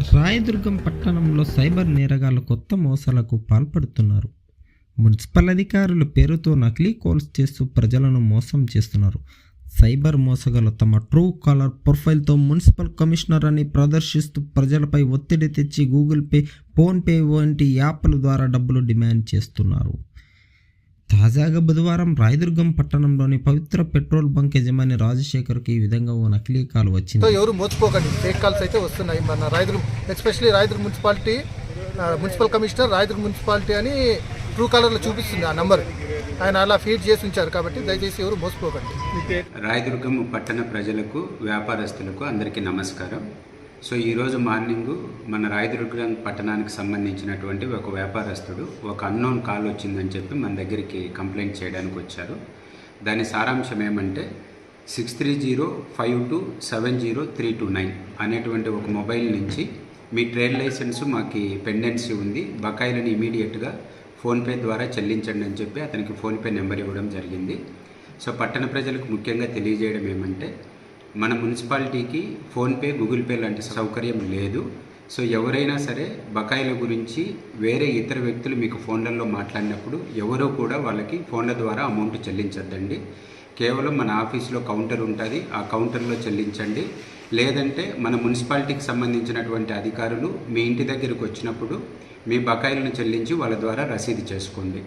రాయదుర్గం పట్టణంలో సైబర్ నేరగాళ్ళు కొత్త మోసాలకు పాల్పడుతున్నారు. మున్సిపల్ అధికారులు పేరుతో నకిలీ కాల్స్ చేస్తూ ప్రజలను మోసం చేస్తున్నారు. సైబర్ మోసగాలు తమ ట్రూ కాలర్ ప్రొఫైల్తో మున్సిపల్ కమిషనర్ అని ప్రదర్శిస్తూ ప్రజలపై ఒత్తిడి తెచ్చి గూగుల్ పే ఫోన్పే వంటి యాప్ల ద్వారా డబ్బులు డిమాండ్ చేస్తున్నారు. తాజాగా బుధవారం రాయదుర్గం పట్టణంలోని పవిత్ర పెట్రోల్ బంక్ యజమాని రాజశేఖర్కి ఈ విధంగా ఓ నకిలీ కాల్ వచ్చింది. ఎవరు మోసపోకండి ఫేక్ కాల్స్ అయితే వస్తున్నాయి. మన Rayadurgam especially Rayadurgam municipality municipal commissioner Rayadurgam municipality అని ట్రూ కలర్లో చూపిస్తుంది ఆ నంబర్. ఆయన అలా ఫీడ్ చేసి ఉంచారు కాబట్టి దయచేసి ఎవరు మోసపోకండి రాయదుర్గం పట్టణ ప్రజలకు వ్యాపారస్తులకు అందరికీ నమస్కారం. సో ఈరోజు మార్నింగ్ మన రాయదుర్గం పట్టణానికి సంబంధించినటువంటి ఒక వ్యాపారస్తుడు ఒక అన్నోన్ కాల్ వచ్చిందని చెప్పి మన దగ్గరికి కంప్లైంట్ చేయడానికి వచ్చారు. దాని సారాంశం ఏమంటే six three zero five two seven zero three two nine అనేటువంటి ఒక మొబైల్ నుంచి మీ ట్రేడ్ లైసెన్స్ మాకు పెండెన్సీ ఉంది. బకాయిలను ఇమీడియట్గా ఫోన్పే ద్వారా చెల్లించండి అని చెప్పి అతనికి ఫోన్పే నెంబర్ ఇవ్వడం జరిగింది. సో పట్టణ ప్రజలకు ముఖ్యంగా తెలియజేయడం ఏమంటే మన మున్సిపాలిటీకి ఫోన్పే గూగుల్ పే లాంటి సౌకర్యం లేదు. సో ఎవరైనా సరే బకాయిల గురించి వేరే ఇతర వ్యక్తులు మీకు ఫోన్లలో మాట్లాడినప్పుడు ఎవరో కూడా వాళ్ళకి ఫోన్ల ద్వారా అమౌంట్ చెల్లించద్దండి. కేవలం మన ఆఫీస్లో కౌంటర్ ఉంటుంది ఆ కౌంటర్లో చెల్లించండి. లేదంటే మన మున్సిపాలిటీకి సంబంధించినటువంటి అధికారులు మీ ఇంటి దగ్గరకు వచ్చినప్పుడు మీ బకాయిలను చెల్లించి వాళ్ళ ద్వారా రసీదు చేసుకోండి.